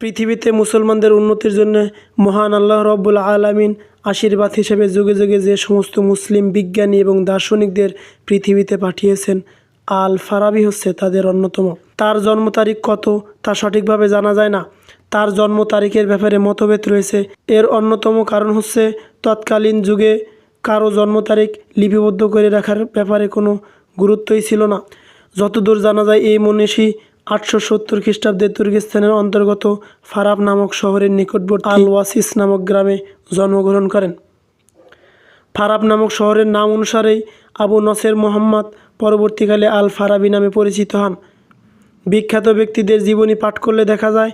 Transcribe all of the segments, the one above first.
পৃথিবীতে মুসলমানদের উন্নতির জন্য মহান আল্লাহ রব্বুল আলামিন আশীর্বাদ হিসেবে যুগে যুগে যে সমস্ত মুসলিম বিজ্ঞানী এবং দার্শনিকদের পৃথিবীতে পাঠিয়েছেন, আল ফারাবি হচ্ছে তাদের অন্যতম। তার জন্ম তারিখ কত তা সঠিকভাবে জানা যায় না। তার জন্ম তারিখের ব্যাপারে মতভেদ রয়েছে। এর অন্যতম কারণ হচ্ছে তৎকালীন যুগে কারও জন্ম তারিখ লিপিবদ্ধ করে রাখার ব্যাপারে কোনো গুরুত্বই ছিল না। যতদূর জানা যায় এই মনীষী আটশো সত্তর খ্রিস্টাব্দে তুর্কিস্তানের অন্তর্গত ফারাব নামক শহরের নিকটবর্তী আল ওয়াসিস নামক গ্রামে জন্মগ্রহণ করেন। ফারাব নামক শহরের নাম অনুসারেই আবু নসের মোহাম্মদ পরবর্তীকালে আল ফারাবি নামে পরিচিত হন। বিখ্যাত ব্যক্তিদের জীবনী পাঠ করলে দেখা যায়,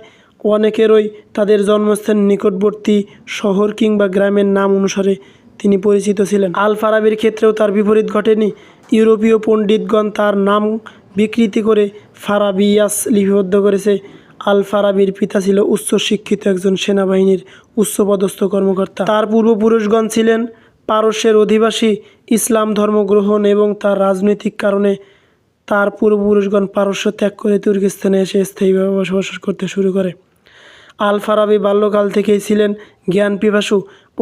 অনেকেরই তাদের জন্মস্থান নিকটবর্তী শহর কিংবা গ্রামের নাম অনুসারে তিনি পরিচিত ছিলেন। আল ফারাবির ক্ষেত্রেও তার বিপরীত ঘটেনি। ইউরোপীয় পণ্ডিতগণ তার নাম বিকৃতি করে ফারাবিয়াস লিপিবদ্ধ করেছে। আল ফারাবির পিতা ছিল উচ্চ শিক্ষিত একজন সেনাবাহিনীর উচ্চপদস্থ কর্মকর্তা। তার পূর্বপুরুষগণ ছিলেন পারস্যের অধিবাসী, ইসলাম ধর্ম গ্রহণ এবং তার রাজনৈতিক কারণে তার পূর্বপুরুষগণ পারস্য ত্যাগ করে তুর্কিস্তানে এসে স্থায়ীভাবে বসবাস করতে শুরু করে। আল ফারাবি বাল্যকাল থেকেই ছিলেন জ্ঞান পিপাসু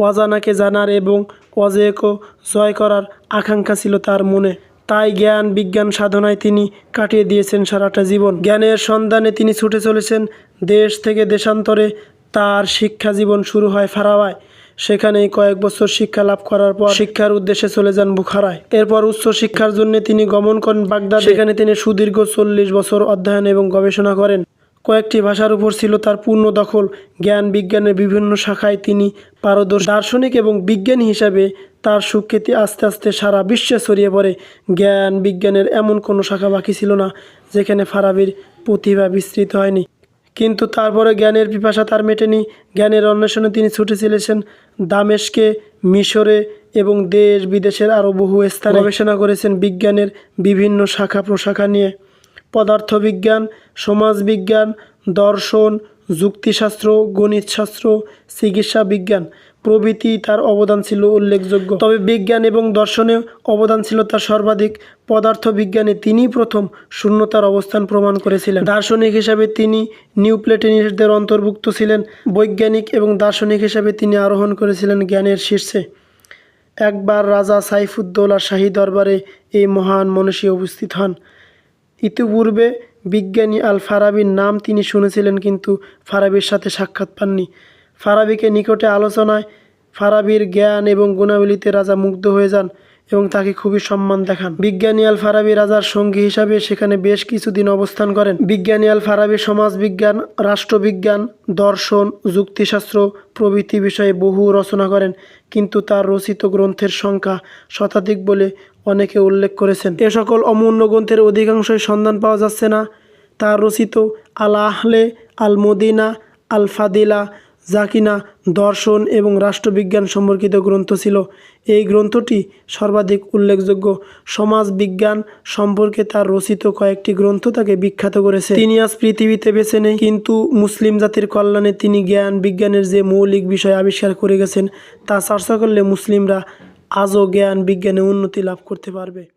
অজানাকে জানার এবং অজেয়কে জয় করার আকাঙ্ক্ষা ছিল তার মনে। তাই জ্ঞান, বিজ্ঞান সাধনায় তিনি কাটিয়ে দিয়েছেন সারাটা জীবন। জ্ঞানের সন্ধানে তিনি ছুটে চলেছেন দেশ থেকে দেশান্তরে। তার শিক্ষা জীবন শুরু হয় ফারাওয়ায়। সেখানেই কয়েক বছর শিক্ষা লাভ করার পর শিক্ষার উদ্দেশ্যে চলে যান বুখারায়। এরপর উচ্চ শিক্ষার জন্য তিনি গমন করেন বাগদাদ। সেখানে তিনি সুদীর্ঘ চল্লিশ বছর অধ্যয়ন এবং গবেষণা করেন। কয়েকটি ভাষার উপর ছিল তার পূর্ণ দখল। জ্ঞান বিজ্ঞানের বিভিন্ন শাখায় তিনি পারদর্শী। দার্শনিক এবং বিজ্ঞানী হিসাবে তার সুখ্যাতি আস্তে আস্তে সারা বিশ্বে ছড়িয়ে পড়ে। জ্ঞান বিজ্ঞানের এমন কোনো শাখা বাকি ছিল না, যেখানে ফারাবির প্রতিভা বিস্তৃত হয়নি। কিন্তু তারপরে জ্ঞানের পিপাসা তার মেটেনি। জ্ঞানের অন্বেষণে তিনি ছুটে চলেছেন দামেশকে, মিশরে এবং দেশ বিদেশের আরও বহু স্থানে। গবেষণা করেছেন বিজ্ঞানের বিভিন্ন শাখা প্রশাখা নিয়ে। পদার্থবিজ্ঞান, সমাজবিজ্ঞান, দর্শন, যুক্তিশাস্ত্র, গণিতশাস্ত্র চিকিৎসা বিজ্ঞান প্রভৃতি তার অবদান ছিল উল্লেখযোগ্য। তবে বিজ্ঞান এবং দর্শনে অবদান ছিল তার সর্বাধিক। পদার্থবিজ্ঞানে তিনিই প্রথম শূন্যতার অবস্থান প্রমাণ করেছিলেন। দার্শনিক হিসাবে তিনি নিউ প্লেটেনিস্টদের অন্তর্ভুক্ত ছিলেন। বৈজ্ঞানিক এবং দার্শনিক হিসাবে তিনি আরোহণ করেছিলেন জ্ঞানের শীর্ষে। একবার রাজা সাইফুদ্দৌলা শাহী দরবারে এই মহান মনীষী উপস্থিত হন। ইতিপূর্বে বিজ্ঞানী আল ফারাবির নাম তিনি শুনেছিলেন কিন্তু ফারাবির সাথে সাক্ষাৎ পাননি। ফারাবিকে নিকটে আলোচনায় ফারাবির জ্ঞান এবং গুণাবলীতে রাজা মুগ্ধ হয়ে যান। এবং তাকে খুবই সম্মান দেখান। বিজ্ঞানী আল ফারাবি রাজার সঙ্গী হিসাবে সেখানে বেশ কিছুদিন অবস্থান করেন। বিজ্ঞানী আল ফারাবি সমাজবিজ্ঞান, রাষ্ট্রবিজ্ঞান, দর্শন, যুক্তিশাস্ত্র প্রভৃতি বিষয়ে বহু রচনা করেন, কিন্তু তার রচিত গ্রন্থের সংখ্যা শতাধিক বলে অনেকে উল্লেখ করেছেন। এ সকল অমূল্য গ্রন্থের অধিকাংশই সন্ধান পাওয়া যাচ্ছে না। তার রচিত আল আহলে আল মদিনা আল ফাদিলা যা কিনা দর্শন এবং রাষ্ট্রবিজ্ঞান সম্পর্কিত গ্রন্থ ছিল। এই গ্রন্থটি সর্বাধিক উল্লেখযোগ্য। সমাজ বিজ্ঞান সম্পর্কে তার রচিত কয়েকটি গ্রন্থ তাকে বিখ্যাত করেছে। তিনি আজ পৃথিবীতে বেছে নেই, কিন্তু মুসলিম জাতির কল্যাণে তিনি জ্ঞান, বিজ্ঞানের যে মৌলিক বিষয় আবিষ্কার করে গেছেন, তা চর্চা করলে মুসলিমরা আজও জ্ঞান, বিজ্ঞানে উন্নতি লাভ করতে পারবে।